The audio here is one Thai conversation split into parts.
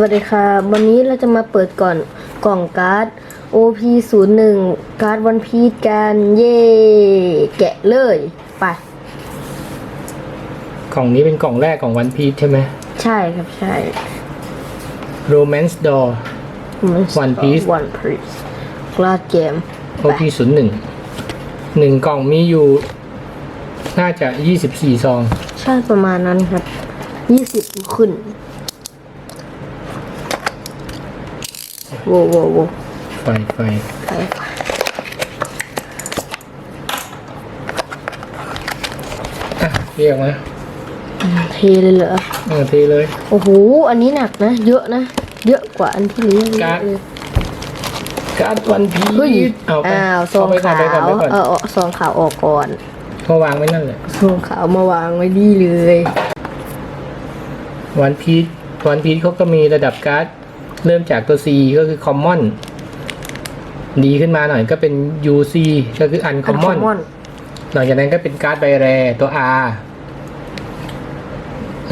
วัสดีค่ะ วันนี้เราจะมาเปิดก่อนกล่องการ์ด OP 0 1 การ์ดวันพีชกันเย่แกะเลย ไป กล่องนี้เป็นกล่องแรกของวันพีชใช่ไหม ใช่ครับใช่ Romance Door One Piece วันพีชกลาดเกม OP ศูนย์หนึ่งหนึ่งกล่องมีอยู่ น่าจะยี่สิบสี่ซอง ใช่ประมาณนั้นครับยี่สิบขึ้น โว้โว้โว้ไฟไฟไปไปอะเรียกมาเทเลยเหรอ เออเทเลย โอ้โห อันนี้หนักนะ เยอะนะ เยอะกว่าอันที่นี้เยการ์ดอะเลย การ์ดวันพีเฮ้ย ชเอาไปอ้าวซเอาองไปก่อนขาไปก่อนว ไปก่อนเออเอาซองขาวออกก่อน มาวางไว้นั่นแหละ ซองขาวมาวางไว้ดีเลย วันพีชวันพีชเขาก็มีระดับการ์ด เริ่มจากตัว C ก็คือ Common ดีขึ้นมาหน่อยก็เป็น UC ก็คือ Uncommon หลังจากนั้นก็เป็นการ์ดใบแรตัว R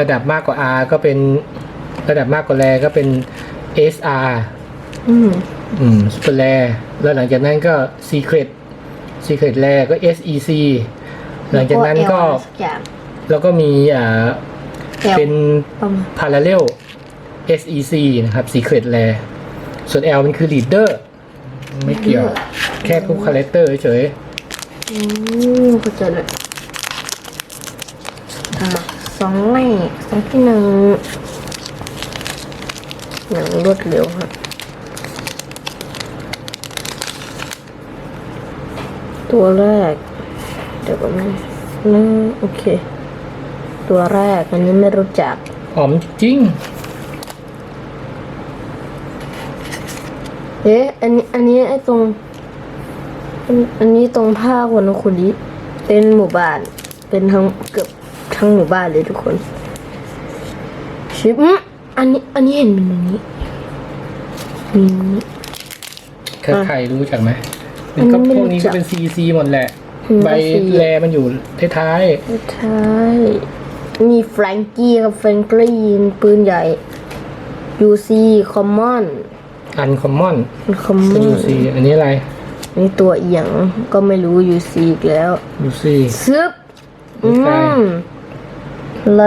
ระดับมากกว่า R ก็เป็นระดับมากกว่าแรก็เป็น SR อืมอืม super rare แล้วหลังจากนั้นก็ secret secret rare ก็ SEC หลังจากนั้นก็ แล้ว L สัอย่างแล้วก็มีอ่า L เป็นประมาณ parallel SEC นะครับ secret rare ส่วน L มันคือ leader ไม่เกี่ยว แค่ทุกคาแรคเตอร์เฉยอืมเข้าใจเลยอะสองเลขสองที่หนึ่งอย่างรวดเร็วครับตัวแรก เดี๋ยวก็ไม่นะโอเค ตัวแรกอันนี้ไม่รู้จัก หอมจริง เอ๊ะ อันนี้ อันนี้ไอ้ตรง อันอันนี้ตรงภาควันคุริเป็นหมู่บ้าน เป็นทั้งเกือบทั้งหมู่บ้านเลยทุกคนชิปอืมอันนี้ อันนี้เห็นเป็นอย่างนี้มีนี้ถ้าใครรู้จักไหมอัมันนนี้ก็ไม่พวกรู้นี้จัก็กเป็น CC หมดแหละ อืมใบก็ C แรมันอยู่ท้ายใช่มีแฟรงกี้กับแฟรงกลีนปืนใหญ่ UC Common ๆ Uncommon ก็ Common UC อันนี้อะไรนี่ตัวเอียงก็ไม่รู้ UC อีกแล้ว UC ซึบนี่อืใครมแล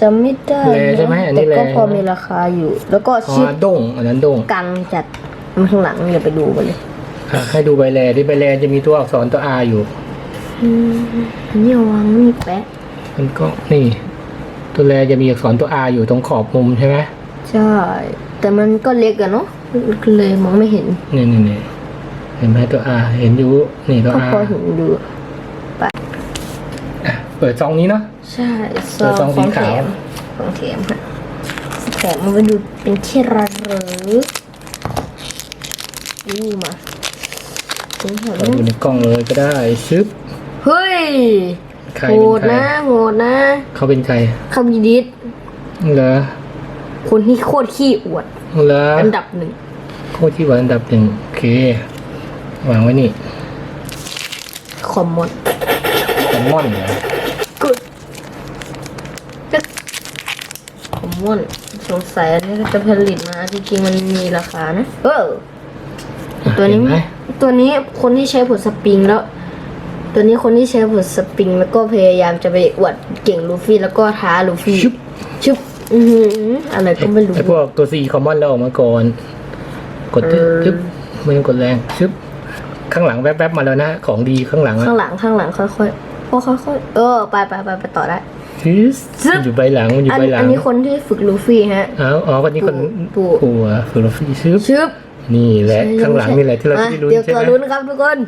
จำไม่ได้แลใช่ไหมอันนี้แต่ก็แลพอมีราคาอยู่ แล้วก็อ๋อชิปโด่งอันนั้นโด่งกันจัดมันข้างหลังอย่าไปดูมันเลยอะให้ดูใบแรที่ใบแรจะมีตัวอักษรตัว R อยู่อืมอันนี้เอาวางนี่แปะมันก็นี่ ตัวแรจะมีอักษรตัว R อยู่ตรงขอบมุมใช่ไหมใช่ แต่มันก็เล็กอะเนาะ เลยมองไม่เห็นนี่นี่นี่เห็นไหมตัว R เห็นอยู่นี่ตัว ก็ R พอเห็นอยู่อะเปิดซองนี้เนาะ ใช่เปิดซองสีขาวของแถมค่ะแถมมันไปดูเป็นที่ระลึกนี่มาถึงแถมเราดูในกล้องเลยก็ได้ชึบเฮ้ยใครโหเป็นดใครนะโหดนะเขาเป็นใครคำยิดิษเหรอคนที่โคตรขี้อวด เหรออันดับหนึ่ง โคตรที่ว่าอันดับหนึ่งโอเค วางไว้นี่คอมมอนแซลมอนเหรอกุดคอมมอนสงสัยอันนี้ก็จะผลิตมาจริงๆมันมีราคานะเออตัวนี้เห็ไหมตัวนี้คนที่ใช้ผลสปริงแล้ว ตัวนี้คนที่ใช้ผลสปริงแล้วก็พยายามจะไปอวดเก่งลูฟี่แล้วก็ท้าลูฟี่ชึบชึบอือหืออะไรก็ไม่รู้ไอพวกตัวซีคอมมอนแล้วออกมาก่อน กดทึบเออทึบไม่ต้องกดแรงชึบข้างหลังแวบๆมาแล้วนะของดีข้างหลังอะข้างหลังข้างหลังค่อยๆพอค่อยๆเออไปไปไปไปต่อได้ฮึสซึบ มันอยู่ใบหลังมันอยู่อันใบหลัอังนนี้คนที่ฝึกลูฟี่ฮะ อ้าวอ๋อคนนี้คนปู่ ปู่อะฝึกลฟี่ชึบชึบนี่แหละข้างหลังนี่แหละที่เราอะไม่ได้ลุ้นเดี๋ยวใช่ตัวไหมลุ้นครับทุกคน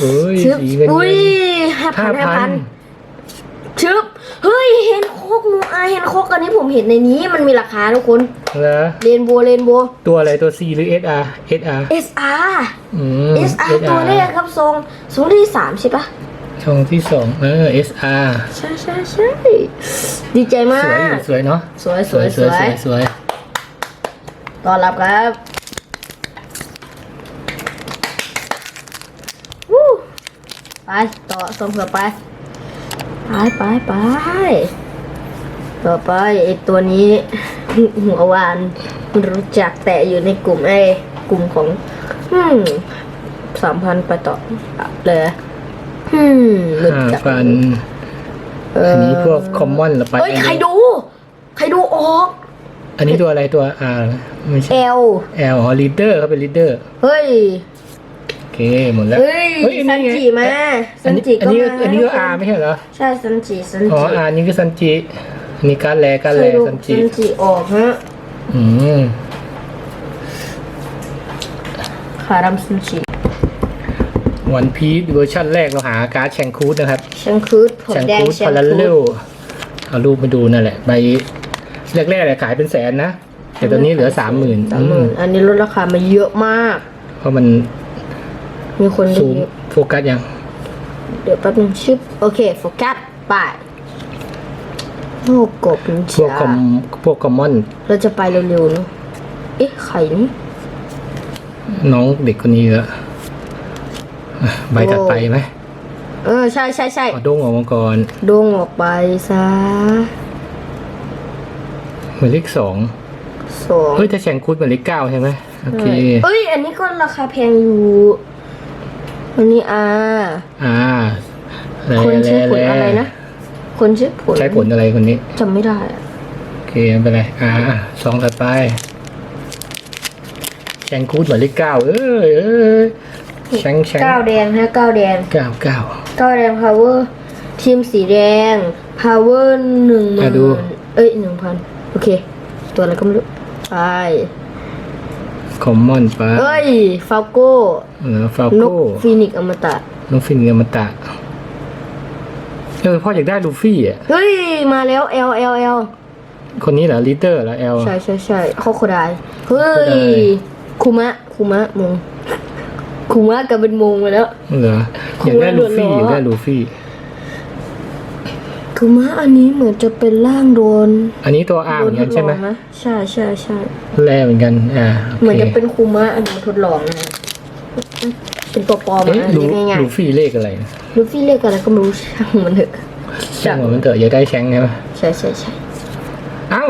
เอ้ยชึบสีเงินอุ้ยเงินห้าพัห้านห้าพัพันนชึบ เฮ้ยเห็นโคกนูอาเห็นโคกอันนี้ผมเห็นในนี้มันมีราคาทุกคนเหรอเรนโบว์เรนโบว์ ตัวอะไรตัว C หรือ SR SR SR อืม SR ตัวแรกครับทรงทรงที่สามใช่ปะช่องที่สองเออ SR ใช่ใช่ใช่ดีใจมาสวยอยู่กสวยเนาะสวยสสววยยสสววยยสวยสวยต้อนรับครับวู้ไปต่อส่งต่อไป ไปไปไปต่อไปไอตัวนี้หัววานรู้จักแต่อยู่ในกลุ่มไอ้กลุ่มของอืมสามพันไปต่อเลยอืมรู้ห้าจักพันเออันอนี้พวกคอมมอนหรือไปเอ้ยใครดู ใครดูออก อันนี้ตัวอะไรตัว R ไม่ใช่เอล L อ๋อ leader เขาเป็น leader เฮ้ยโอ เคหมดแล้วเฮ้ยเฮ้ยอันซันี้นไงจิมาอัซันนนี้จิอันก็นี้มาอันนี้ก็ R ไม่ใช่เหรอ ใช่ซันจิซันอ๋อจิ R นี่ก็ซันจิอันนี้การดแลการดเคแลยดูซันจิซันจิออกฮะอืมขาดำซันจิวันพีซเวอร์ชันแรกเราหาการ์ดแชงคูดนะครับชังคูดผมแชงแดงคูดชัพางราคูเรดลเอารูปมาดูนั่นแหละใบแรกๆเลยขายเป็นแสนนะ แต่ตอนนี้เหลือสามหมื่นสามหมื่นอันนี้ลดราคามาเยอะมาก เพราะมัน มีคนดูซูมเยอะโฟกัสยังเดี๋ยวแป๊บนึงชิปโอเคโฟกัสไปโอ้กบมันพวกจ้าคอมพวกคอมมอน เราจะไปเร็วๆเนอะเอ๊ะไข่นี่ น้องเด็กคนนี้ละอะใบถัดไปไหมเออใช่ใช่ใช่เอาโด้งออกมาก่อนดงออกไปซะหมายเลขสองสอง เฮ้ยถ้าแชงคูดหมายเลขเก้าใช่ไหมโอเค เอ้ย อันนี้ก็ราคาแพงอยู่ อันนี้อ่าอ่าแลคนชื่อผลแลอะไรนะ คนชื่อผลใช้ผลอะไรคนนี้จำไม่ได้อะโอเคไม่เป็นไรอ่าสองถัดไปแชงคูดหมายเลขเก้าเอ้ยเอ้ยแชงแชงเก้าแดงฮะเก้าแดงเก้าเก้าเก้าแดง power ทีมสีแดง power หนึ่งหมื่อะนดูเอ้ยหนึ่งพันโอเค ตัวอะไรก็ไม่รู้ไป คอมมอนไปเอ้ยฟาโก้เออฟาโก้นกฟีนิกซ์อมตะน้องฟินเงมาตะเออพ่ออยากได้ลูฟี่อะ เฮ้ย มาแล้ว L L L คนนี้เหรอลีเตอร์เหรอแอล ใช่ใช่ใช่ข้อโคไดเฮ้ยคุมะ คุมะมงคุมะกลายเป็นมงไปแล้ว เหรออยากได้ลูฟี่อยากได้ลูฟี่ คุมะอันนี้เหมือนจะเป็นร่างโดนอันนี้ตัวอาร์เหมือนกันใช่ไหมโดทดลองนะใช่ใช่ใช่แร่เหมือนกันอ่าเหมืโออนเคจะเป็นคุมะอันนี้ทดลองนะฮะเป็นตัวปลอมเอ๊ะอะลูเรียกง่ายลูฟี่เลขอะไรนะๆลูฟี่เรียกอะไรก็ไม่รู้ช่างมันเถอะช่างว่ามันเถอะอยากได้แชงใช่ไหมใช่ใช่ใช่เอ้า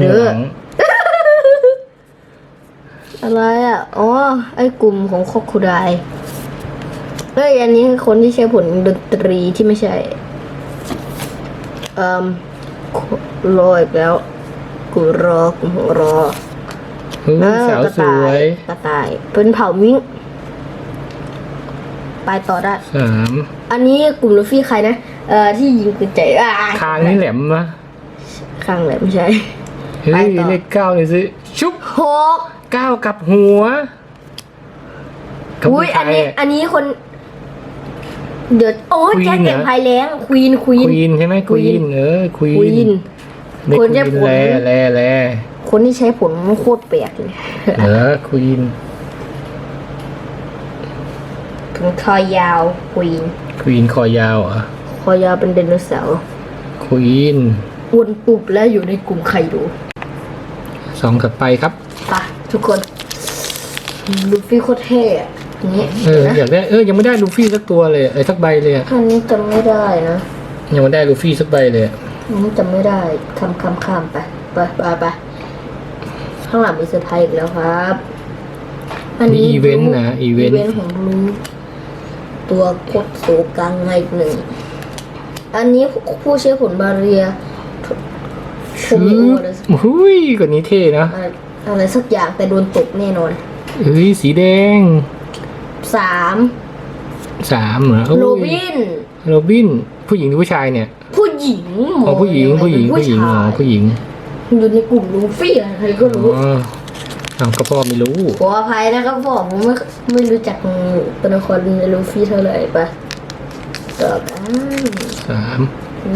เด้ออะไรอะ อ๋อ ไอ้กลุ่มของคอคูไดเฮ้ย อันนี้คือคนที่ใช้ผลดนตรีที่ไม่ใช่เอ่มรออีกแล้ว กูรอกูรอเฮ้ยเออสาวกระสต่าวยกระต่ายเป็นเผ่ามิงไปต่อได้สามอันนี้กลุ่มลูฟี่ใครนะ เอ่อที่ยิงปืนใจอ่าคางนี่แหลมมะข้างแหลมไม่ใช่เฮ้ยไปต่อเลขเก้าเลยสิชุบหกเก้ากับหัวกับอุ้ยผู้อัชานยนี้ อันนี้คน เดี๋ยวโอ้ Queen แจ็คแต่งเหรอภายแรงควีนควีคนวีนใช่ไหมควี Queen นเออควีควีนเด็กคนคจะวีนผลแลแลแลคนที่ใช้ผลโคตรแปลกเลยเออควีนถึงคอยาวควีนควีนคอยาวเหรอะคอยาวเป็นไดโนเสาร์ควีนอ้วนตุบและอยู่ในกลุ่มไคโดสองถัดไปครับไปทุกคนลูฟี่โคตรเท่อะ อย่างนี้เออนะอยากได้เออยังไม่ได้ลูฟี่สักตัวเลยเออสักใบเลยอะอันนี้จำไม่ได้นะยังไม่ได้ลูฟี่สักใบเลยอะอันนี้จำไม่ได้คำคำคำไปไปไปไปข้างหลังมีเซอร์ไพรส์อีกแล้วครับมีอีเวนต์นะอีเวอีนเวนต์ต์ของบลูตัวโคตรโซกังมาอีกหนึ่ง อันนี้ผู้ใช้ผลบาเรียโชมิโออะไรสักหุยกว่านี้เท่นะอะไรอะไรสักอย่างแต่โดนตกแน่นอนเอ้ยสีแดง สามสามเหรอโอ้ยโรบิน โรบิน ผู้หญิงหรือผู้ชายเนี่ย ผู้หญิงอ๋อผู้หญิงผู้หญิงผู้ผู้หญิงอ๋อชายผู้หญิงอยู่ในกลุ่มลูฟี่อะใครก็รู้อ๋ออ้าวก็พ่อไม่รู้ขออภัยนะครับผมไม่ไม่รู้จักตัวละครในลูฟี่เท่าไหร่ปะต่อกันสาม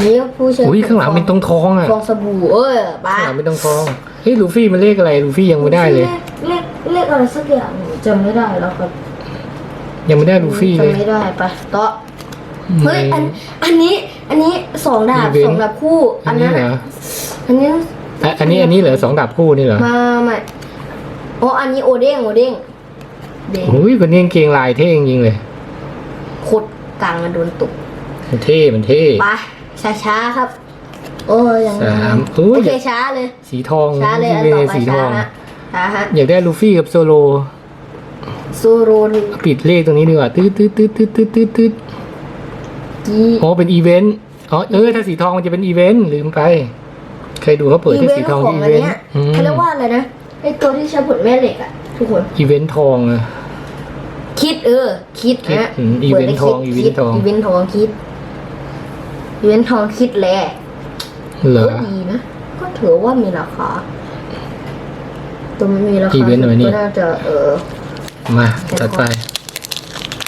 นี่ผู้ใช้อุ้ยข้างหลังเป็นตรงทองอะฟองสบู่เออปะข้างหลังเป็นตรงทองเฮ้ยลูฟี่มันเลขอะไรลูฟี่ยังไม่ได้เลยเลขเลขอะไรสักอย่างจำไม่ได้แล้วครับ ยังไม่ได้ลูฟี่เลย จำไม่ได้ปะต่อเฮ้ยอันอันนี้อันนี้สองดาบอีเวนต์ สองดาบคู่ อัอันนนี้นั้นเหรออะอันนี้อะอันนี้อันนี้เหรอสองดาบคู่นี่เหรอมาใหม่อ๋ออันนี้โอเด้งโอเด้งเด้งโอ้ยคนนี้กางเกงลายเท่จริงๆเลยโคตรกลางอะโดนตกมันเท่มันเท่ ไปช้าๆครับ โอ้ยยังสามอุ้โอยเคช้าเลย สีทองช้าเลยอันเวต่อไปสีทช้าอง ฮะช้าฮะอยากได้ลูฟี่กับโซโล ซูโรนปิดเลขตรงนี้ดีกว่าตืดตืดตืดตืดตืดตืดตืดจีอ๋อเป็นอีเวนต์อ๋อเออถ้าสีทองมันจะเป็นอีเวนต์ลืมไปเคยดูเขาเปิดอีที่เวนสีต์ทองของอีอัเวนนเนี้ต์ยอืมเขาเรียกว่าอะไรนะไอตัวที่ใช้ผลแม่เหล็กอะทุกคนอีเวนต์ทองอะคิดเออ คิดคิดนะอืมอีเวนต์ทองปิดอีลเวยนต์ทองอีเวนต์ทองคิดอีเวนต์ทองคิดแลเหรอก็ดีนะก็ถือว่ามีราคาตัวไม่มีราคาอีเวนต์อะไรนี่ก็น่าจะเออ มาจัดไป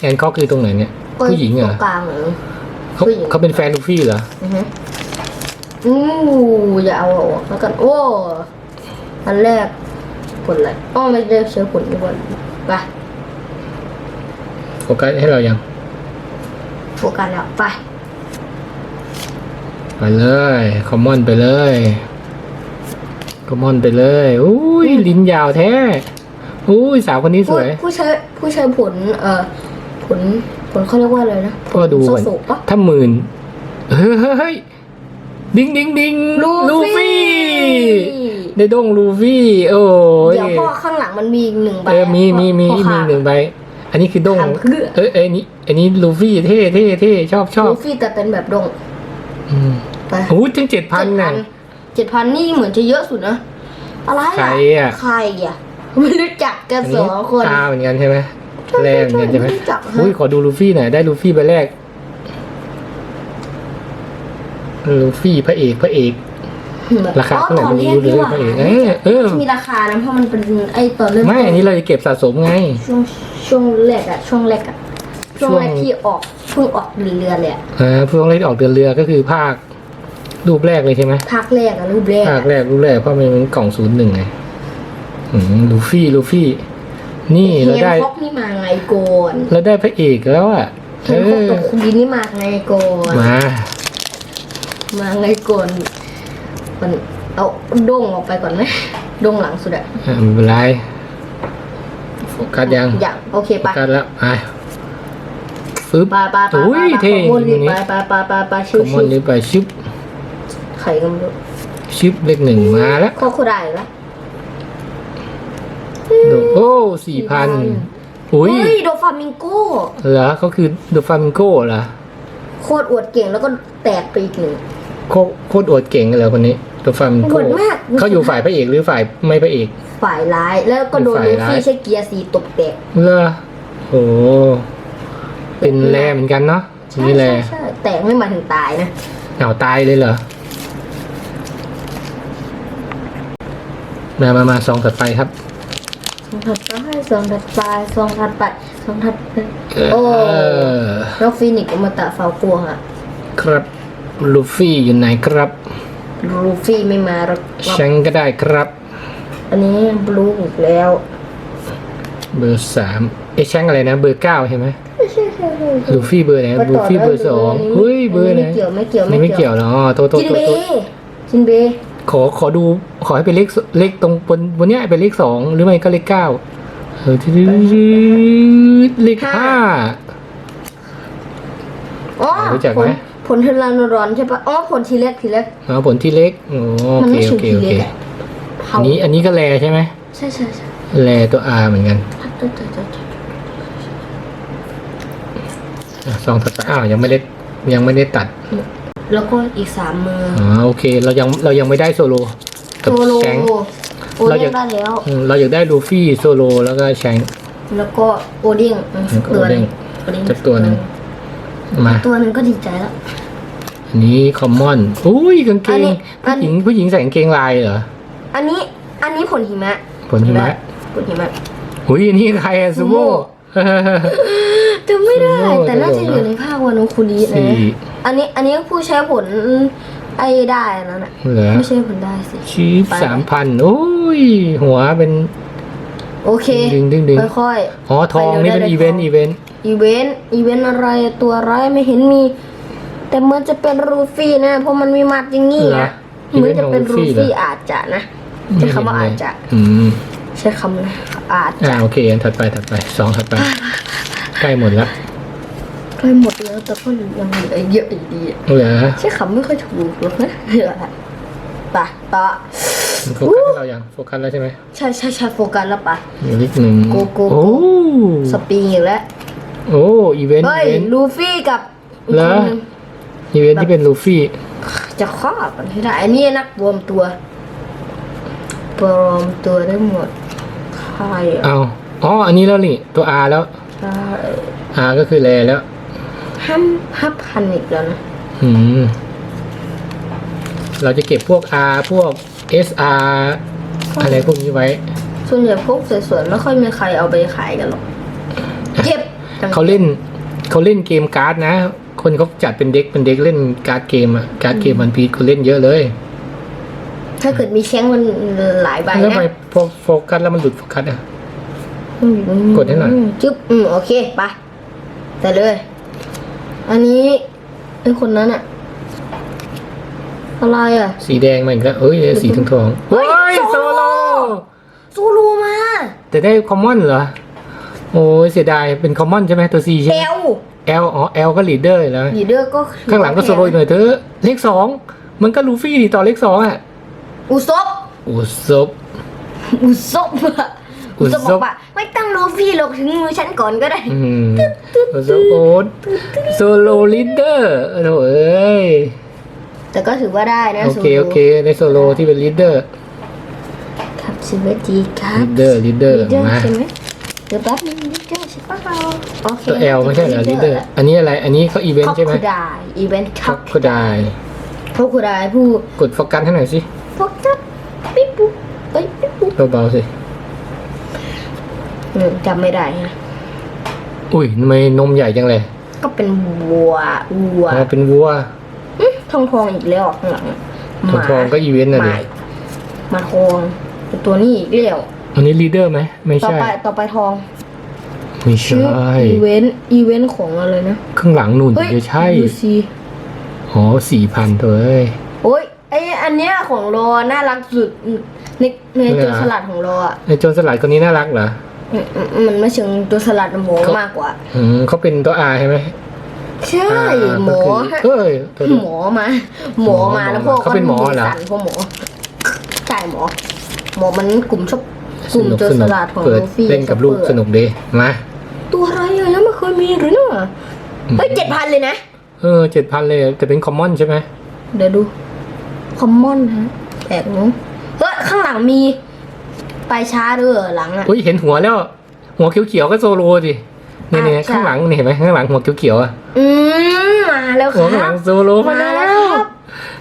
แอนคอกคือตรงไหนเนี่ยผู้หญิงเหรตอรงกลางเหรอเขาผู้หญิงเขาเป็นแฟนลูฟี่เหรออือฮึอู้อย่าเอาออกแล้วกันโอ้อันแรกผลอะไรอ้อไม่ได้เชื้อผลดีกว่าไปโฟกัสให้เรายังโฟกัสแล้วไปไปเลยคอมมอนไปเลยคอมมอนไปเลยอุ้ยลิ้นยาวแท้ อุ้ยสาวคนนี้สผู้วย ผู้ใช้ผู้ใช้ผล เอ่อผลผลเขาเรียกว่าอะไรนะก็ดูโซก่อนโซปะ ถ้าหมื่นเฮ้ยดิงดิงดิงฟี่ได้ดงลูฟี่โอ้ยเดี๋ยวพ่อข้างหลังมันมีอีกหนึ่งใบเออมีมีมีพ่อมีขาหนึ่งใบอันนี้คือดงทำเพื่อ เออเอยอันนี้อันนี้ลูฟี่เท่เท่เท่ชอบชอบลูฟี่แต่เป็นแบบดงอืมไปโอ้ยจังเจ็ดพันน่ะ เจ็ดพันนี่เหมือนจะเยอะสุดนะ อะไรใครอะ ใครอะ ไม่รู้จักกันอันสนี้องคน ตาเหมือนกันใช่ไหมแรกเหมือนกันใช่ไหมไม่รู้จักฮะ อุ้ยขอดูลูฟี่หน่อยได้ลูฟี่ใบแรก ลูฟี่พระเอกพระเอก ราคาเท่าไหร่อ๋อตอนไม่แรรู้กเลยนี่หว่าพระเอกเออเออที่มีราคานะเพราะมันเป็นไอ้ตอนเริ่มไม่ อันนี้เราจะเก็บสะสมไง ช่วงช่วงแรกอะช่วงแรกอะช่วงแรกช่วงที่ออกเพิ่งออกเรือเลยอะอ่าพวกเล่นออกเดินเรือก็คือภาครูปแรกเลยใช่ไหมภาคแรกอะรูปแรกภาอะคแรกรูปแรกเพราะมันเป็นกล่องศูนย์หนึ่งไง อืมลูฟี่ลูฟี่ นี่เราเฮียได้นคอกนี่มาไงโกนเราได้พระเอกแล้วอะเฮีเอยนคอกอตกคุดีนี่มาไงโกนมา มาไงโกนมันเอาโด่งออกไปก่อนไหมโด่งหลังสุดอะอะไม่เป็นไรโฟกัสยังอย่างโอเคโฟไปกัสแล้วไปฟึบไปไปไปอุ้ยไปเท่ขอมูลรีตรงนี้ไปไปไปไปไปชิควอมมอนเลยไปชิปๆไข่กันดูชิปเลขหนึ่งมาแล้วโคโคได้แล้วดู โอ้สี่พันอุ้ยเฮ้ยโดฟามิงโก้เหรอเขาคือเดอะฟามิงโก้เหรอโคตรอวดเก่งแล้วก็แตกไปอีกหนึ่งโคโคตรอวดเก่งเลยคนนี้เดอะฟามิงอโก้วดมากเขาอยู่ฝ่ายพระเอกหรือฝ่ายไม่พระเอก ฝ่ายร้ายแล้วก็โดนฝ่าลูยร้ายฟี่ใช้เกียร์สีตบแตกเหรอโอ้เป็นแรเหมือนกันเนาะใช่นี่แรใช่ใช่แตกไม่หมายถึงตายนะเอาตายเลยเหรอมามามาซองถัดไปครับส องถัดไปสองถัดไปสองถัดไปสองถัดไปเออโอ้แล้วฟีนิกซ์อมตะฟาวกวงอะครับลูฟี่อยู่ไหนครับ ลูฟี่ไม่มาหรอกครับฉันก็ได้ครับ อันนี้บลูอีกแล้ว เบอร์สามเอ้ยแช่งอะไรนะ เบอร์เก้าใช่ไหมไม่ใช่ใช่ใช่ใช่ลูฟี่เบอร์ไหนมาต่ลูฟี่เบอร์ได้สองลเฮ้ยเบอร์ไหนไม่เกี่ยวไม่เกี่ยวนี่ไม่เกี่ยวเนาะโทษโทษจินโทษเบโทษจินเบ ขอขอดูขอให้เป็นเลขเลขตรงบนบนเนี้ยเป็นเลขสองหรือไม่ก็เลขเก้าเออที่เลขห้าอ๋อรู้จักไหมผลผลเทลานรอนใช่ปะอ๋อผลทีเล็กทีเล็กอ๋อผลที่เล็กโอเคโอเคโอเคอันนี้อันนี้ก็แลใช่ไหมใช่ใช่ใช่แลตัว R เหมือนกันใช่ใช่ใช่ใช่อะซองถัดไปอ้าวยังไม่ได้ยังไม่ได้ตัด แล้วก็อีกสามมืออ๋อโอเค เรายังเรายังไม่ได้โซโลกับโซโลแชงค์ โอเราเด้อยางก ได้แล้ว อืมเราอยากได้ลูฟี่โซโลแล้วก็แชงค์ แล้วก็โอเด้งอืมแล้วก็ตัวหนึงโอเด้งสักตัวหนึ่ง มา ตัวหนึงก็ดีใจแล้ว อันนี้คอมมอนอุ้ยกางเกอันงนี้อันผู้หญิงผู้หญิงใส่กางเกงลายเหรออันนี้อันนี้ผลหิมะผลหิมะผลหิมะอุ้ยอันนี้ใครอะซูโม่ จำไม่ได้โอ้โหแต่น่าจะอยู่ในภาควานุคุรินะสี่อันนี้อันนี้ผู้ใช้ผลไอ้ได้นั่นน่ะเหรอไม่ใช่ผลได้สิชีฟไปสามพันโอ้ย หัวเป็น โอเคดึงดึงดึงค่อยอ๋อทองนี่เป็นอีเวนต์อีเวนต์ๆอีเวนต์อีเวนต์อะไรตัวอะไรายไม่เห็นมี แต่เหมือนจะเป็นรูฟี่นะ เพราะมันมีมัดอย่างงี้เหรอนะเหมือนจะเป็นอีรูเวนต์ของลูฟี่ฟี่เหรออาจจะนะใช้คำว่าอาจจะอืม ใช้คำนะอาจอ่าจะโอเคอันถัดไปถัดไปสองถัดไป ใกล้หมดแล้วไปหมดแล้วแต่ก็ยังเหลือเยอะอยู่ดีอะเหรอใช้คำไม่ค่อยถูกหรอกนะเหลือปะปะมันโฟกัสให้เรายังโฟกัสแล้วใช่ไหมใช่ใช่ใช่โฟกัสแล้วปะอีกนิดหนึ่งโกโกโอ้สปริงอีกแล้วโอ้อีเวนต์เฮ้อียเวนต์ลูฟี่กับอีกเหรคอนหนึงอีเวนต์ที่เป็นลูฟี่ จะฆ่ากันให้ได้อันนี้นักรวมตัวปลอมตัวได้หมด ใครอะเอาอ๋อ อันนี้แล้วนี่ ตัว R แล้ว ใช่ R ก็คือแลแล้ว ห้ามห้าพันอีกแล้วนะ อืม เราจะเก็บพวก R พวก SR อะไรพวกนี้ไว้ ส่วนใหญ่พวกสวยๆไม่ค่อยมีใครเอาไปขายกันหรอก เก็บเขาเล่น เขาเล่นเกมการ์ดนะ คนเขาจัดเป็นเด็กเป็นเด็กเล่นการ์ดเกมอะการ์ดเกมวันพีเขาเล่นเยอะเลย ถ้าเกิดมีแช้งมันหลายใบแล้วทำนะไมพอโฟกัสแล้วมันหลุดโฟกัสอะกดให้หน่อยจึ๊บอืมโอเคไปแต่เลย อันนี้ไอ้คนนั้นอะอะไรอะ สีแดงมาอีกแล้วเอ้ยสีทองทองๆเฮ้เฮ้ยยโซโลโซโลมาแต่ได้คอมมอนเหรอ โอ้ยเสียดายเป็นคอมมอนใช่ไหมตัว C ใช่เอไหมล L อ๋อ L ก็ลีดเดอร์แล้ว ลีเดอร์ก็คือข้างหลังก็โซโลอีกหน่อยเถอะเลขสองมันก็ลูฟี่ดีต่อเลขสองอะ อุซบอุศบอุซบอะอุอุซซบบบอกว่าไม่ต้องโลฟี่หรอกถึงมือฉันก่อนก็ได้อืมอุศบโอ๊ตโซโลลีดเดอร์โอ้เอ้ยแต่ก็ถือว่าได้นะโอเคโอเคในโซโลที่เป็นลีดเดอร์ครับสวัสดีครับลีดเดอร์ลีดเดอร์ลีดเดอร์มาใช่ไหมเดี๋ยวแป๊บนึงลีดเดอร์ใช่ปะเราโอเคตัว L ไม่ใช่เหรอลีดเดอร์อันนี้อะไรอันนี้เขาอีเวนคอต์ใช่ไหมคูดายอีเวนต์คคออกโคไดคอคูดายผู้กดโฟกัสให้หน่อยสิ พวกจับปิ๊บปุ๊บเอ้ยปิ๊บปุ๊บเบาๆสิอืมจำไม่ได้ฮะอุ้ยทำไมนมใหญ่จังเลยก็เป็นวัววัวอ๋อเป็นวัวอื้อทองทองอีกแล้วข้างหลังหทองมาทองก็อีเวนต์น่ะหดิมาหมาทองเป็นตัวนี้อีกแล้วอันนี้ลีดเดอร์ไหมไม่ต่อใช่ ไปต่อไปทองไม่ชื่อใช่อีเวนต์อีเวนต์ของอะไรนะข้างหลังนู่นเฮ้ยจะใช่ดูสิอ๋อสี่พันตัวเอ้ยโอ้ย ไออันเนี้ยของโรน่ารักสุดในในเหรอตัวสลัดของโรอะในโจรสลัดคนนี้น่ารักเหรออืมอืมมันไม่เชิงตัวสลัดหมูเขามากกว่า อืมเขาเป็นตัวอาใช่ไหมใช่ R หมอก็คือเอ้ยตัวนี้หมอมา หมอมาแล้วพวกเขาเป็นหมอเหรอสั่นพวกหมอใช่หมอ หมอมันกลุ่มชอบกสลุ่มนุกโจรสสนุกลัดของเปิดลูฟี่เล่นกับลูกสนุกดีมาตัวอะไรอะยังไม่เคยมีหรือเนาะเฮ้ยเจ็ดพันเลยนะเออเจ็ดพันเลยแต่เป็นคอมมอนใช่ไหมเดี๋ยวดู คอมมอนฮะแปลกเนู้เฮ้ยข้างหลังมี ไปช้าด้วยเหรอหลังอะ อุ้ยเห็นหัวแล้ว หัวเขียวๆก็โซโลดิเนี่ยเนี่ยอะใช่ ข้างหลังเนี่ยเห็นไหมข้างหลังหัวเขียวๆอะอืมมาแล้วคหัวข้างหรัลับงโซโลมามาแล้แล้ว วครับ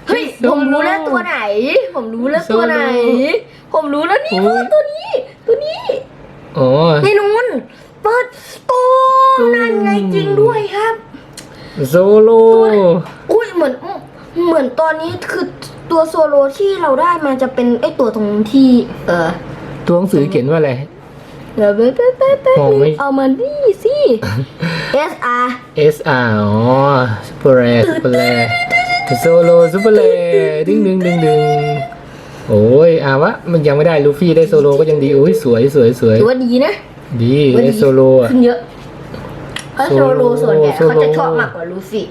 เฮ้ยโซโลผมรู้แล้วตัวไหน ผมรู้แล้วตัวไหน โซโลผมรู้แล้วนี่โอ้ยตัวนี้ ตัวนี้อ๋อนี่นูนเปิดตูมนั่นไงจริงด้วยครับ โซโล อุ้ยเหมือนเหมือนตอนนี้คือ ตัวโซโลที่เราได้มาจะเป็นไอตัวตรงที่ เออตัวหนังสือเขียนว่าอะไร เดี๋ยวแป๊บแป๊บแป๊บแป๊บมองไม่ เอามาดิสิ S R S R อ๋อซูเปอร์แรซูเปอร์แรโซโลซูเปอร์แรดึงดึงดึงดึงโอ้ยอาวะมันยังไม่ได้ลูฟี่ได้โซโลก็ยังดีโอ้ยสวยสวยสวยถือว่าดีนะ ดีถือว่าได้ดีโซโลอะ ขึ้นเยอะเพราะโซโซโลโลส่วนใหญ่โซโลเขาจะชอบมากกว่าลูฟี่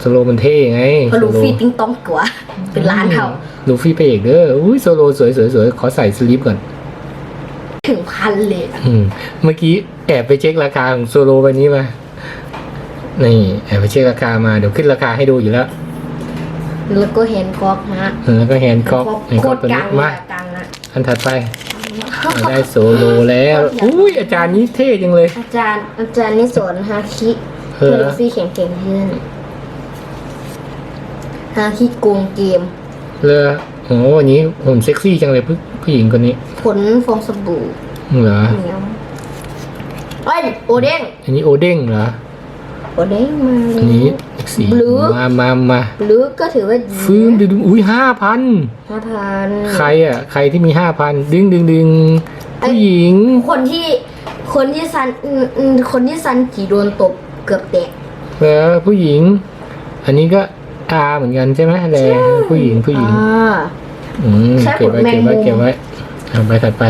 โซโลมันเท่ไงเพราะลูโซโลฟี่ติ้งต้องกว่า เป็นล้านเท่าลูฟี่ไปเอกเด้ออุ้ยโซโลสวยสวยสวยขอใส่สลิปก่อน ถึงพันเลยอืมเมื่อกี้แอบไปเช็คราคาของโซโลใบนี้มานี่แอบไปเช็คราคามาเดี๋ยวขึ้นราคาให้ดูอยู่แล้ว แล้วก็เห็นคอกนะแล้วก็แฮนด์คอกแฮนด์โคคอกตรตัวกลานี้งมาเลยกลางนะอันถัดไปเราได้โซโลแล้ว อุ้ยอาจารย์นี้เท่จังเลย อาจารย์อาจารย์นี่สอนฮาคิเอเพื่ออลูฟี่แข็งเก่งขึ้น ฮาคิโกงเกม เลยโอ้วันนี้ผมเซ็กซี่จังเลยผู้ผู้หญิงคนนี้ผลฟองสบู่เหรอเหนียวเอ้ยโอเด้งอันนี้โอเด้งเหรอโอเด้งมาเลอันนี้ย สีบลู มามามาหรือก็ถือว่าดีฟืมดึงดึงอุ้ยห้าพันห้าพันใครอะ ใครที่มีห้าพันดึงดึงดึงผู้หญิง คนที่คนที่ซันอืมอืมคนที่ซันจีโดนตบเกือบแตก แล้วผู้หญิง อันนี้ก็ อาเหมือนกันใช่ไหมแลผู้หญิงผู้หญิงอ่า อืมใช่เก็บไว้ผลแมเก็งบไว้มุมเก็บไว้เอาไปถัดไป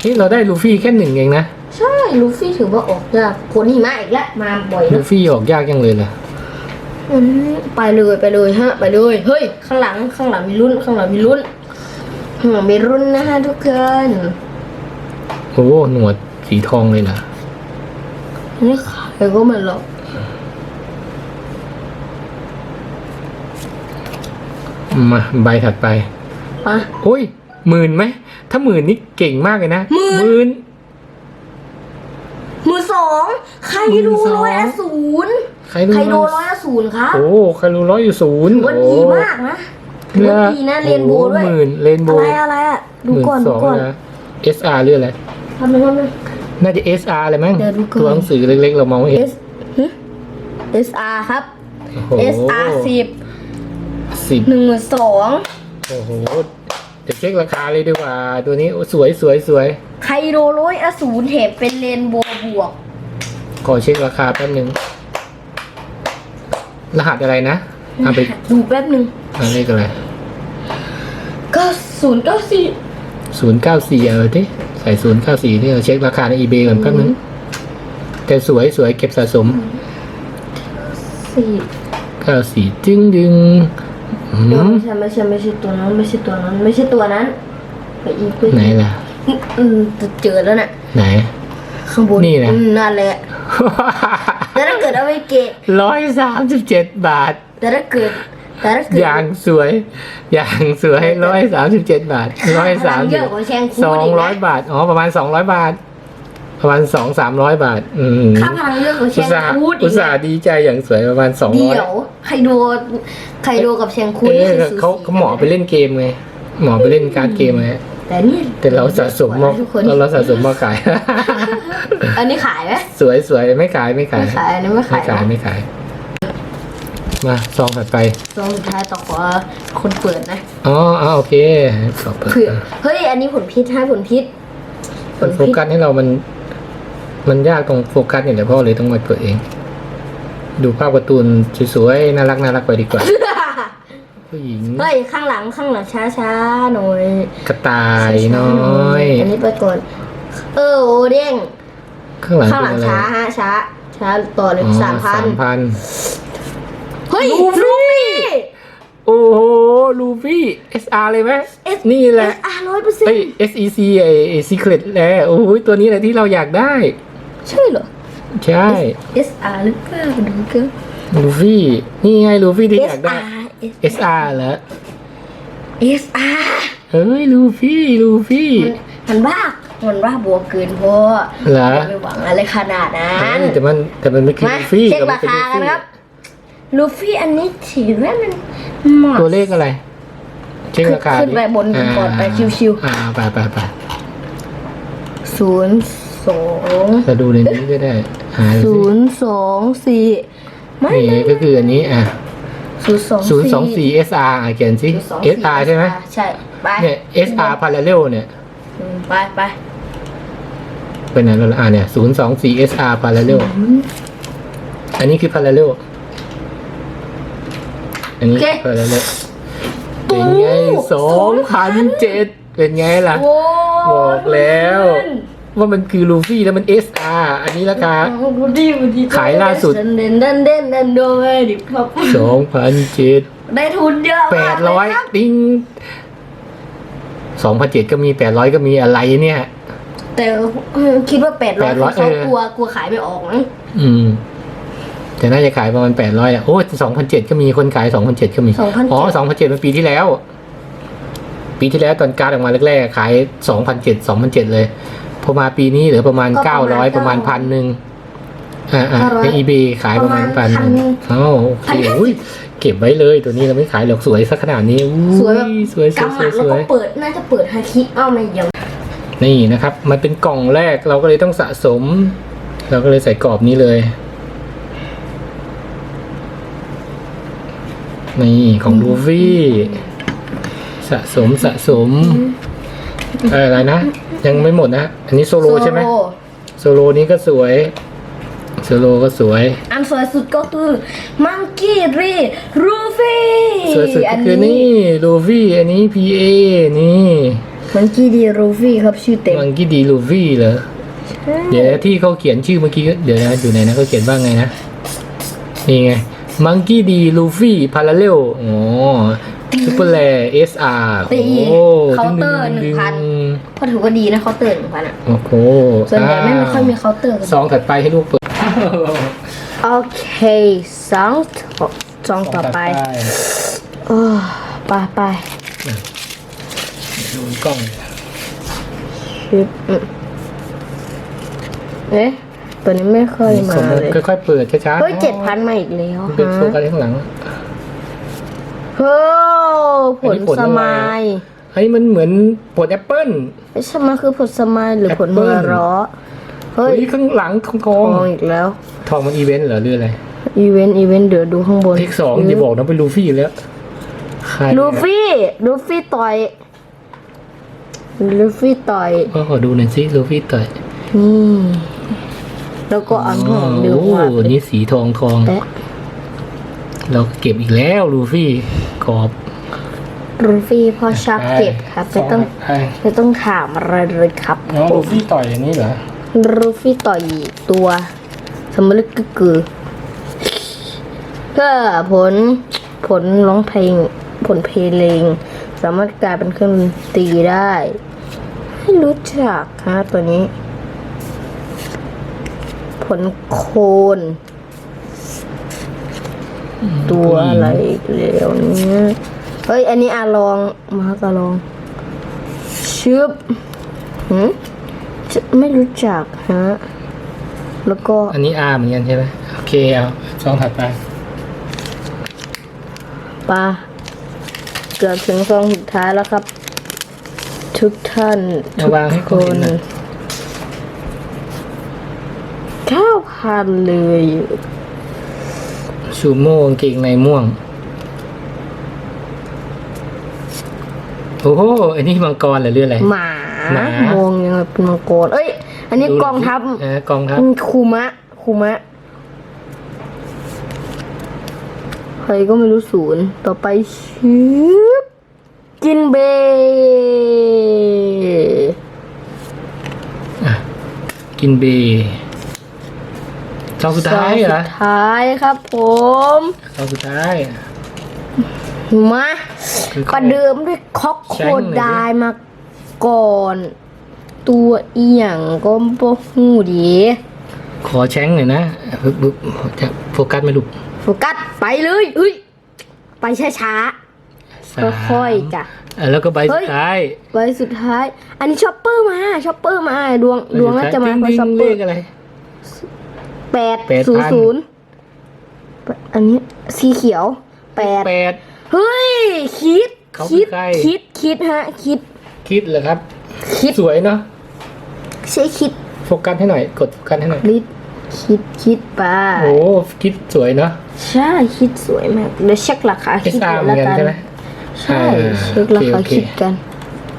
เฮ้ยเราได้ลูฟี่แค่หนึ่งเองนะใช่ลูฟี่ถือว่าออกยากผลหิมะอีกแล้วมาบ่อยลูนะฟี่ออกยากยังเลยล่ะอืมไปเลยไปเลยฮะ ไปเลยเฮ้ยข้างหลังข้างหลังมีลุ้นข้างหลังมีลุ้นข้างหลังมีลุ้นนะฮะทุกคนโอ้หนวดสีทองเลยล่ะนี่ใครก็ไมันหรอก มาใบถัดไปมาโอ้ยหมื่นไหม ถ้าหมื่นนี่เก่งมากเลยนะหมื่นหมื่นมือสองใครดูมือสอง ร้อยละศูนย์ใครดูใครดูร้อยละศูนย์ครับโอ้ใครรู้ร้อยอยู่ศูนย์ถือว่าดีมากนะถือว่าดีนะเรียนโบว์ด้วย หมื่นเรนโบอะไรว์อะไรอะดูหมื่นก่อนสดูองก่อนนะ SR หรืออะไรทำไมทำไมน่าจะ SR เลยมั้งเดี๋ยวดูก่อน ตัวหนังสือเล็กๆเรามองไม่เห็น S หึ SR ครับ โอ้โห SR สิบ สิบหนึ่งหมื่นสองโอ้โหเดี๋ยวเช็คราคาเลยดีกว่า ตัวนี้สวยสวยสวยไคโดร้อยละศูนย์แถมเป็นเรนโบว์บวก ขอเช็คราคาแป๊บนึงรหัสอะไรนะเอาไปดูแป๊บหนึ่งเอาเลขอะไรก็ศูนย์เก้าสี่ศูนย์เก้าสี่เออที่ใส่ศูนย์เก้าสี่ที่เราเช็คราคาใน eBay ก่อนแป๊บนึงแต่สวยสวยเก็บสะสมสี่เก้าสี่จึงดึงอื เดี๋ยวมไม่ใช่ไม่ใช่ไม่ใช่ตัวนั้นไม่ใช่ตัวนั้น ไม่ใช่ตัวนั้นไปอีกไปอีกไหนล่ะอืมจะเจอแล้วน่ะ ไหน ข้างบนนี่นะอืมนั่นแหละแต่ถ้าเกิดเอาไปเกะร้อยสามสิบเจ็ดบาท แต่ถ้าเกิดแต่ถ้าเกิดอย่างสวย อย่างสวยร้อยสามสิบเจ็ดบาทร้อยสามเยสิบอะกว่าแชงคูสองอีกร้อยนะบาท อ๋อ ประมาณสองร้อยบาท ประมาณสองสามร้อยบาท อืมค่าพลังเยอะกว่าแชอุตงส่าห์คูดอีอุกตส่านะห์ดีใจอย่างสวยประมาณสองร้อยเดี๋ยวใครดูใครดูกับแชงคูดเอนี่อคือสูสีเขาเขาหมอไปเล่นเกมไงหมอไปเล่นการ์ดเกมไงแต่นี่แต่เราสะสมมาทุกคนเราเราสะสมมาขาย อันนี้ขายไหมสวยสวยไม่ขายไม่ขาย ไม่ขายอันนี้ไม่ขายไม่ขายไม่ขาย มาซองถัดไปซองสุดท้ายต่อขอคนเปิดนะ อ๋ออ๋อโอเคขอเปิดเผื่อเฮ้ยอันนี้ผลพิษให้ผลพิษ ผลโฟพิษกัสให้เรามัน มันยากตรงโฟกัสเนี่ยแหละเพราะเลยต้องมาเปิดเอง ดูภาพการ์ตูนสวยๆน่ารักน่ารักไปดีกว่าผู้หญิงเฮ้ยข้างหลังข้างหลังช้าช้าๆหน่อยกระต่ายน้อย อันนี้ไปก่อน เออโอเด้งข้างหลังข้างหลังเป็นอะไรช้าฮะช้าช้าต่อเลยอ๋อสามพันสามพันเฮ้ยลูฟี่ลูฟี่ โอ้โห ลูฟี่ SR เลยไหม S นี่แหละ อะร้อยเปอร์เซ็นเอ้ย ต์ SEC ไอ้ Secret แหละโอ้ยตัวนี้แหละที่เราอยากได้ ใช่เหรอ ใช่ S R หรือเปล่าดูก็ลูฟี่ นี่ไงลูฟี่ที่อยา S กได้ R SR เหรอ S R เฮ้ย ลูฟี่ ลูฟี่ มันบ้ามันบ้าบวกเกินพอเหรอ ไม่หวังอะไรขนาดนั้เฮ้นยแต่มันแต่มันไม่คือมาลูฟี่เช็คแต่มัรานเป็นคาลูกันฟี่ครับ ลูฟี่อันนี้ถือว่ามันเหมาะตัวเลขอะไรเช็คราคาขึ้นไปบนอ่าก่อนไปชิวๆอ่าไปไปไปศูนย์สองจะดูในนี้ก็ได้หาดูศูสินย์สองสี่ไม่นี่ก็คืออันนี้อะศูนย์สองศูนย์สองสี่ SR อะเขียนสิ SR ใช่ไหมใช่ไปเนี่ย SR parallel เนี่ยอืมไปไปเป็นไหนแล้วล่ะอ่าเนี่ยศูนย์สองสี่ SR parallel อันนี้คือ parallel อันนี้ parallel เป็นไงสองพันเจ็ดเป็นไงล่ะโว้บอกแล้ว ว่ามันคือลูฟี่แล้วมัน SR อันนี้ราคา ดูดิดูดิขายล่าสุด เด่นเด่นเด่นเด่นเด่นโดยดิครับสองพันเจ็ดได้ทุนเยอะแปมากดร้อยเลคบติ้งสองพันเจ็ดก็มีแปดร้อยก็มีอะไรเนี่ย แต่เออคิดว่าแปดร้อย800เขาเออ กลัวกลัวขายไม่ออกมั้งอืม แต่น่าจะขายประมาณแปดร้อยอะโอ้สองพันเจ็ดก็มีคนขายสองพันเจ็ดก็มีอ๋อสองพันเจ็ดเป็นปีที่แล้ว ปีที่แล้วตอนการดออกมาแรกๆขายสองพันเจ็ดสองพันเจ็ดเลยพอมาปีนี้เหลือประมาณเก้าร้อยประมาณพันหนึ่งอ่าอ่าในอีบีขายประมาณพันหนึ่งอ๋อโอเคอุ้ยเก็บไว้เลยตัวนี้เราไม่ขายหรอกสวยสักขนาดนี้อุ้สวยแบบสวยสวยกำหสมัวยดสแล้ววก็ยเปิดน่าจะเปิดฮาคิเอ้าไม่ยังนี่นะครับ มันเป็นกล่องแรกเราก็เลยต้องสะสม เราก็เลยใส่กรอบนี้เลย นี่ของลูฟี่สะสมสะสมเอ่ออะไรนะ ยังไม่หมดนะ อันนี้โซโลใช่ไหมโซโลนี้ก็สวยโซโลก็สวย อันสวยสุดก็คือมังกี้รีรูฟี่สวยสุดก็คือนี่ลูฟี่อันนี้ PA นี่มังกี้ดีรูฟี่ครับชื่อเต็มมังกี้ดีลูฟี่เหรอใช่เดี๋ยวที่เขาเขียนชื่อเมื่อกี้ก็เดี๋ยวนะอยู่ไหนนะเขาเขียนว่าไงนะนี่ไง มังกี้ดีลูฟี่พาราเรลอ๋อซูเปอร์แลเอสอาร์ตีโอ้เคาน์เตอร์หนึ่งพันก็ถือว่าดีนะเขาน์เตือนหนึ่งพันอะโอ้โหส่วนใหญ่ไม่ไม่ค่อยมีเคาน์เตอร์กันซองถัดไปให้ลูกเปิด โอเคสองสองต่อไปซงถัดเออไปไปดูกล้องชิปอืมเอ๊ะ ตัวนี้ไม่ค่อยมาสมมติเลยค่อยๆเปิดช้าๆเฮ้ยเจ็ดพันมาอีกแล้วมันเป็นโฟกัสข้างหลังเฮ้ยผอันลนี้ผลสอะไรมายเฮ้ยมันเหมือนผลแอปเปิ้ลไอ้สมายคือผลสมายหรือผลแอปเปิ้หัลวเราะเฮ้เฮ้ยยข้างหลังทองททอองงอีกแล้ว ทองมันอีเวนต์เหรอหรืออะไรอีเวนต์อีเวนต์เดี๋ยวดูข้างบนเลขสองอย่าบอกนะเป็นลูฟี่แล้วใครลูฟี่ลูฟี่ต่อยลูฟี่ต่อยก็ขอดูหน่อยสิลูฟี่ต่อยนี่ แล้วก็อันหอมดึงโอ้มาโหนี่สีทองทองแปะเราเก็บอีกแล้วลูฟี่กรอบลูฟี่พ่อชอบเก็บครับไม่ต้องใช่ไม่ต้องถามอะไรเลยครับ น้องลูฟี่ต่อยอย่างนี้เหรอลูฟี่ต่อยตัวสมลึกกึกกือเพื่อผลผลร้องเพลง ผลเพลง สามารถกลายเป็นเครื่องดนตรีได้ ไม่รู้จักฮะตัวนี้ ผลโคนตัวอะไรอีกแล้วเนี่ยเฮ้ย อันนี้อาลอง มากาลองชึบหืมจะไม่รู้จักฮะ แล้วก็ อันนี้อาร์เหมือนกันใช่ไหมโอเค เอาซองถัดไปปลาเกือบถึงซองสุดท้ายแล้วครับ ทุกท่านเอาทุกวางให้คเขาเห็นนหน่อย เก้าพันเลยชูโม่กางเกงในม่วง โอ้โห อันนี้มังกรเหรือเรืออะไร หมาหมามองยังไงเป็นมังกรเอ้ย อันนี้กองทัพเออกองทัพอืมคูมะคูมะใครก็ไม่รู้ศูนย์ ต่อไปชืบจินเบย์กินเบย์ ซองสุดท้ายเหรอสุดท้ายครับผมซองสุดท้ายมาคือประเดิมด้วยคอกโคแช่งหน่อยดิไดายมาก่อน ตัวอีหยังก็บ่หูดีขอแช้งหน่อยนะปึ๊บปึ๊บจะโฟกัสไหม่ลูกโฟกัสไปเลยเฮ้ยไปช้าสามๆค่อยๆจ้ะอะแล้วก็ใบเฮ้สุยดท้ายไว้สุดท้าย อันนี้ช็อปเปอร์มาช็อปเปอร์มาดวงดวงน่าจะมาเพราะช็อปเปเลอร์ขอะไร แปดแปดศูนพัย์นศูนย์อันนี้สีเขียวแปดแปดเฮ้ย คิด เขาคือคิด ใคร คิด คิดฮะ คิด คิดเหรอครับ คิดสวยเนาะใช่คิดโฟกัสให้หน่อย กดโฟกัสให้หน่อย ลิดคิด คิดไปโอ้คิดสวยเนาะใช่คิดสวยมากเดี๋ยวเช็คราคาเอคิดสอาร์เหมืแล้อวนกันกันใช่ไหม ใช่อ่าเช็คราคาโอเค คิดกัน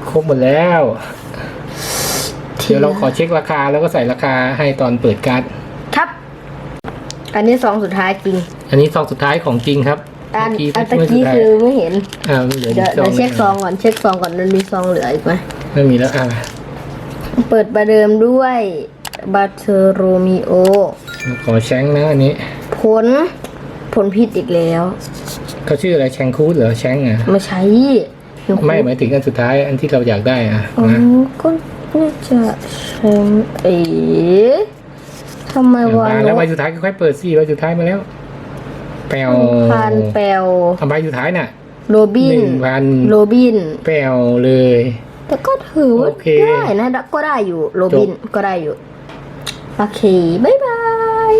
ครบหมดแล้ว เดี๋ยวเราขอเช็คราคาแล้วก็ใส่ราคาให้ตอนเปิดการ์ดครับ อันนี้สองสุดท้ายจริง อันนี้ซองสุดท้ายของจริงครับอันเมื่อันตะเมื่กี้สุดท้ายคือไม่เห็นอ่าเหลือเดี๋ยวอีกซอเดี๋งยวเช็คซองก่อนเช็คซองก่อนมันมีซองเหลืออีกไหมไม่มีแล้วอ่าเปิดประเดิมด้วยบัตเทอร์โรมิโอขอแชงนะอันนี้ ผลผลพิษอีกแล้วเขาชื่ออะไรแชงคูดเหรอแชงอะไม่ใช่ไม่หมายถึงอันสุดท้ายอันที่เราอยากได้อะอ๋อนะก็น่าจะแชงเอ๋ ทำไมวะมาแล้วใบสุดท้ายค่อยๆเปิดสิใบสุดท้ายมาแล้วแปลวพันแปลวทำใบสุดท้ายน่ะโรบิหนนึ่งพันโรบิน แปลวเลย แต่ก็ถือว่าโอเคได้นะก็ได้อยู่โรบินก็ได้อยู่ โอเค บ๊าย